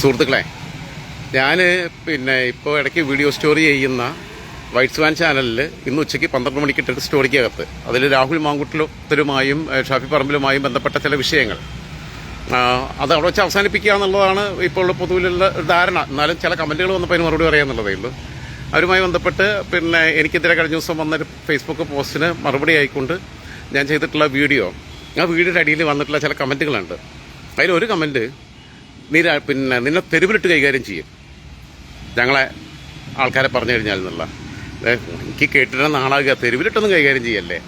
സുഹൃത്തുക്കളെ ഞാൻ പിന്നെ ഇപ്പോൾ ഇടയ്ക്ക് വീഡിയോ സ്റ്റോറി ചെയ്യുന്ന വൈറ്റ്സ് വാൻ ചാനലിൽ ഇന്ന് ഉച്ചയ്ക്ക് പന്ത്രണ്ട് മണിക്ക് ഇട്ടിട്ട് സ്റ്റോറിക്കകത്ത്. അതിൽ രാഹുൽ മാങ്കുട്ടലുമായും ഷാഫി പറമ്പിലുമായും ബന്ധപ്പെട്ട ചില വിഷയങ്ങൾ. അത് അവിടെ വെച്ച് അവസാനിപ്പിക്കുക എന്നുള്ളതാണ് ഇപ്പോൾ ഉള്ള പൊതുവിലുള്ള ധാരണ. എന്നാലും ചില കമന്റുകൾ വന്നപ്പോൾ അതിന് മറുപടി പറയാമെന്നുള്ളതേ ഉള്ളൂ. അവരുമായി ബന്ധപ്പെട്ട് പിന്നെ എനിക്കെതിരെ കഴിഞ്ഞ ദിവസം വന്നൊരു ഫേസ്ബുക്ക് പോസ്റ്റിന് മറുപടി ആയിക്കൊണ്ട് ഞാൻ ചെയ്തിട്ടുള്ള വീഡിയോ ആ വീഡിയോയുടെ അടിയിൽ വന്നിട്ടുള്ള ചില കമന്റുകളുണ്ട് അതിലൊരു കമന്റ് നീ രാ- പിന്നെ നിന്നെ തെരുവിലിട്ട് കൈകാര്യം ചെയ്യും. ഞങ്ങളെ ആൾക്കാരെ പറഞ്ഞു കഴിഞ്ഞാൽ എന്നുള്ള. എനിക്ക് കേട്ടിട്ട് നാളാകുക തെരുവിലിട്ടൊന്നും കൈകാര്യം ചെയ്യല്ലേ?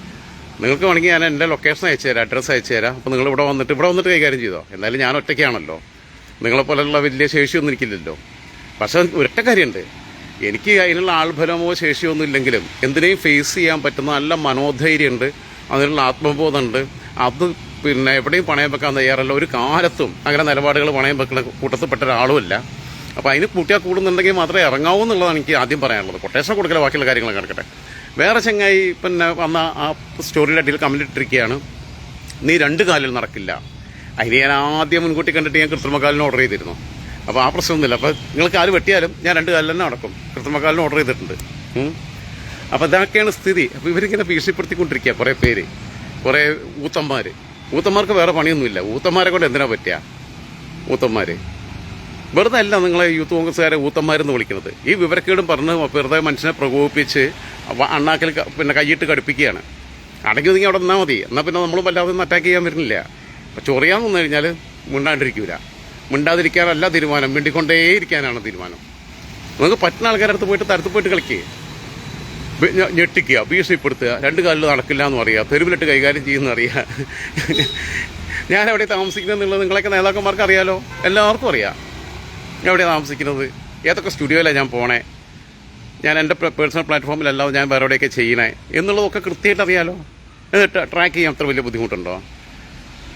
നിങ്ങൾക്ക് വേണമെങ്കിൽ ഞാൻ എന്റെ ലൊക്കേഷൻ അയച്ചു തരാം അഡ്രസ്സ് അയച്ചു തരാം. അപ്പോൾ നിങ്ങൾ ഇവിടെ വന്നിട്ട് ഇവിടെ വന്നിട്ട് കൈകാര്യം ചെയ്തോ? എന്നാലും ഞാൻ ഒറ്റയ്ക്കാണല്ലോ. നിങ്ങളെ പോലെയുള്ള വലിയ ശേഷിയൊന്നും എനിക്കില്ലല്ലോ. പക്ഷേ ഒരൊറ്റ കാര്യമുണ്ട്. എനിക്ക് അതിനുള്ള ആൾബലമോ ശേഷിയോ ഒന്നും ഇല്ലെങ്കിലും എന്തിനേയും ഫേസ് ചെയ്യാൻ പറ്റുന്ന നല്ല മനോധൈര്യമുണ്ട് അതിനുള്ള ആത്മബോധമുണ്ട്. അത് പിന്നെ എവിടെയും പണയം വെക്കാൻ തയ്യാറല്ല. ഒരു കാലത്തും അങ്ങനെ നിലപാടുകൾ പണയം വെക്കുന്ന കൂട്ടത്തിൽ പെട്ട ഒരാളുമല്ല. അപ്പോൾ അതിന് കൂട്ടിയാൽ കൂടുന്നുണ്ടെങ്കിൽ മാത്രമേ ഇറങ്ങാവൂ എന്നുള്ളതാണ് എനിക്ക് ആദ്യം പറയാനുള്ളത്. കൊട്ടേഷൻ കൊടുക്കല ബാക്കിയുള്ള കാര്യങ്ങൾ കിടക്കട്ടെ വേറെ ചങ്ങായി പിന്നെ വന്ന ആ സ്റ്റോറിയുടെ അടിയിൽ കമ്മിലിട്ടിരിക്കുകയാണ് നീ രണ്ട് കാലിൽ നടക്കില്ല. അതിന് ഞാൻ ആദ്യം മുൻകൂട്ടി കണ്ടിട്ട് ഞാൻ കൃത്രിമക്കാലിന് ഓർഡർ ചെയ്തിരുന്നു. അപ്പോൾ ആ പ്രശ്നമൊന്നുമില്ല. അപ്പോൾ നിങ്ങൾ കാൽ വെട്ടിയാലും ഞാൻ രണ്ട് കാലിൽ തന്നെ നടക്കും. കൃത്രിമക്കാലിന് ഓർഡർ ചെയ്തിട്ടുണ്ട്. അപ്പോൾ ഇതൊക്കെയാണ് സ്ഥിതി. അപ്പോൾ ഇവരിങ്ങനെ ഭീഷണിപ്പെടുത്തിക്കൊണ്ടിരിക്കുക കുറേ പേര്. കുറേ ഊത്തന്മാർ ഊത്തന്മാർക്ക് വേറെ പണിയൊന്നുമില്ല. ഊത്തന്മാരെ കൊണ്ട് എന്തിനാ പറ്റുക? ഊത്തന്മാർ വെറുതെ അല്ല നിങ്ങളെ യൂത്ത് കോൺഗ്രസ്സുകാരെ ഊത്തന്മാരെന്ന് വിളിക്കുന്നത്. ഈ വിവരക്കേടും പറഞ്ഞ് വെറുതെ മനുഷ്യനെ പ്രകോപിപ്പിച്ച് അണ്ണാക്കൽ പിന്നെ കൈയിട്ട് കടുപ്പിക്കുകയാണ്. അടങ്ങി ഒതുങ്ങി അവിടെ നിന്നാൽ മതി. എന്നാൽ പിന്നെ നമ്മൾ വല്ലാതെ അറ്റാക്ക് ചെയ്യാൻ വരുന്നില്ല. ചൊറിയാന്ന് വന്നു കഴിഞ്ഞാൽ മിണ്ടാണ്ടിരിക്കൂല. മിണ്ടാതിരിക്കാനല്ല തീരുമാനം. മിണ്ടിക്കൊണ്ടേയിരിക്കാനാണ് തീരുമാനം. നിങ്ങൾക്ക് പറ്റുന്ന ആൾക്കാരുടെ അടുത്ത് പോയിട്ട് തരത്ത് പോയിട്ട് കളിക്കുക ഞെട്ടിക്കുക. ഭീഷണിപ്പെടുത്തുക രണ്ട് കാലിൽ നടക്കില്ല എന്ന് പറയുക. തെരുവിലിട്ട് കൈകാര്യം ചെയ്യുന്ന അറിയുക ഞാൻ എവിടെ താമസിക്കുന്നത് എന്നുള്ളത് നിങ്ങളൊക്കെ നേതാക്കന്മാർക്ക് അറിയാലോ. എല്ലാവർക്കും അറിയാം. ഞാൻ എവിടെയാണ് താമസിക്കുന്നത്? ഏതൊക്കെ സ്റ്റുഡിയോയിലാണ് ഞാൻ പോണേ? ഞാൻ എന്റെ പേഴ്സണൽ പ്ലാറ്റ്ഫോമിലല്ലാതെ ഞാൻ വേറെ എവിടെയൊക്കെ ചെയ്യണേ? എന്നുള്ളതൊക്കെ കൃത്യമായിട്ട് അറിയാലോ. എന്നിട്ട് ട്രാക്ക് ചെയ്യാൻ അത്ര വലിയ ബുദ്ധിമുട്ടുണ്ടോ?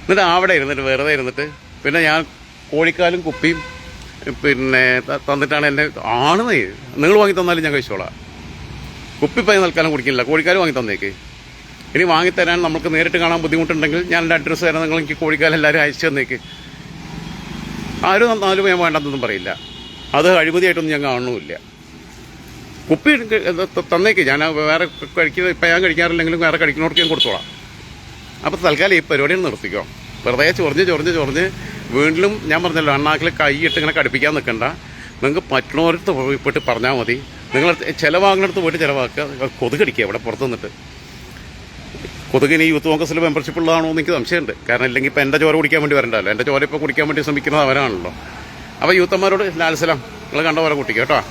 എന്നിട്ട് അവിടെ ഇരുന്നിട്ട് വെറുതെ ഇരുന്നിട്ട് പിന്നെ ഞാൻ കോഴിക്കാലും കുപ്പിയും പിന്നെ തന്നിട്ടാണ് എന്നെ ആണെന്നേ. നിങ്ങൾ വാങ്ങി തന്നാലും ഞാൻ കഴിച്ചോളാം. കുപ്പിപ്പൈ നൽകാനും കുടിക്കില്ല കോഴിക്കാലും വാങ്ങി തന്നേക്ക്. ഇനി വാങ്ങിത്തരാൻ നമുക്ക് നേരിട്ട് കാണാൻ ബുദ്ധിമുട്ടുണ്ടെങ്കിൽ ഞാൻ എന്റെ അഡ്രസ്സ് തരാൻ നിങ്ങൾ എനിക്ക് കോഴിക്കാലം എല്ലാവരും അയച്ചു തന്നേക്ക്. ആരും തന്നാലും ഞാൻ വേണ്ടെന്നൊന്നും പറയില്ല. അത് അഴിമതിയായിട്ടൊന്നും ഞാൻ കാണുന്നുമില്ല. കുപ്പി തന്നേക്ക്. ഞാൻ വേറെ കഴിക്കുന്ന ഇപ്പം ഞാൻ കഴിക്കാറില്ലെങ്കിലും വേറെ കഴിക്കുന്നവർക്ക് ഞാൻ കൊടുത്തോളാം. അപ്പോൾ തൽക്കാലം ഈ പരിപാടി നിർത്തിക്കോ. വെറുതെ ചൊറിഞ്ഞ് ചൊറിഞ്ഞ് ചൊറിഞ്ഞ് വീണ്ടും ഞാൻ പറഞ്ഞല്ലോ അണ്ണാക്കിൽ കൈയിട്ട് ഇങ്ങനെ കടുപ്പിക്കാൻ നിൽക്കണ്ട. നിങ്ങൾക്ക് പറ്റണോരത്ത് പോയിട്ട് പറഞ്ഞാൽ മതി. നിങ്ങൾ ചിലവാകുന്നിടത്ത് പോയിട്ട് ചിലവാക്കുക. കൊതുകടിക്കുക. ഇവിടെ പുറത്ത് നിന്നിട്ട്. കൊതുകിന് യൂത്ത് കോൺഗ്രസിൽ മെമ്പർഷിപ്പ് ഉള്ളതാണോ എന്ന് എനിക്ക് സംശയമുണ്ട്. കാരണം ഇല്ലെങ്കിൽ ഇപ്പം എന്റെ ചോര കുടിക്കാൻ വേണ്ടി വരണ്ടല്ലോ. എന്റെ ചോര ഇപ്പോൾ കുടിക്കാൻ വേണ്ടി ശ്രമിക്കുന്നത് അവരാണല്ലോ. അപ്പോൾ യൂത്തന്മാരോട് ലാൽസലാം നിങ്ങൾ കണ്ട പോലെ കുട്ടിക്ക് കേട്ടോ.